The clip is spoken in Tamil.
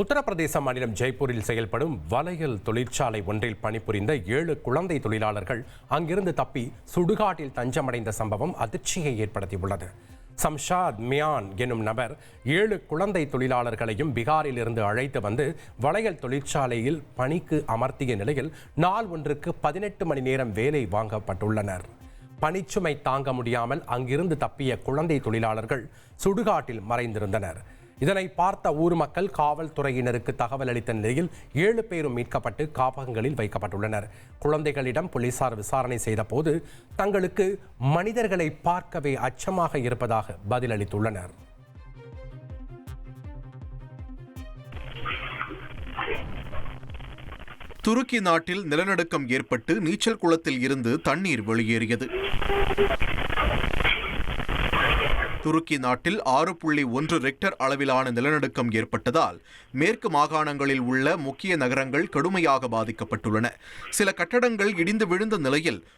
உத்தரப்பிரதேச மாநிலம் ஜெய்ப்பூரில் செயல்படும் வளையல் தொழிற்சாலை ஒன்றில் பணிபுரிந்த ஏழு குழந்தை தொழிலாளர்கள் அங்கிருந்து தப்பி சுடுகாட்டில் தஞ்சமடைந்த சம்பவம் அதிர்ச்சியை ஏற்படுத்தியுள்ளது. சம்ஷாத் மியான் எனும் நபர் ஏழு குழந்தை தொழிலாளர்களையும் பீகாரில் இருந்து அழைத்து வந்து வளையல் தொழிற்சாலையில் பணிக்கு அமர்த்திய நிலையில் நாள் ஒன்றுக்கு பதினெட்டு மணி நேரம் வேலை வாங்கப்பட்டுள்ளனர். பணிச்சுமை தாங்க முடியாமல் அங்கிருந்து தப்பிய குழந்தை தொழிலாளர்கள் சுடுகாட்டில் மறைந்திருந்தனர். இதனை பார்த்த ஊர் மக்கள் காவல்துறையினருக்கு தகவல் அளித்த நிலையில் ஏழு பேரும் மீட்கப்பட்டு காப்பகங்களில் வைக்கப்பட்டுள்ளனர். குழந்தைகளிடம் போலீசார் விசாரணை செய்தபோது தங்களுக்கு மனிதர்களை பார்க்கவே அச்சமாக இருப்பதாக பதிலளித்துள்ளனர். துருக்கி நாட்டில் நிலநடுக்கம் ஏற்பட்டு நீச்சல் குளத்தில் இருந்து தண்ணீர் வெளியேறியது. துருக்கி நாட்டில் ஆறு புள்ளி ஒன்று ரெக்டர் அளவிலான நிலநடுக்கம் ஏற்பட்டதால் மேற்கு மாகாணங்களில் உள்ள முக்கிய நகரங்கள் கடுமையாக பாதிக்கப்பட்டுள்ளன. சில கட்டடங்கள் இடிந்து விழுந்த நிலையில்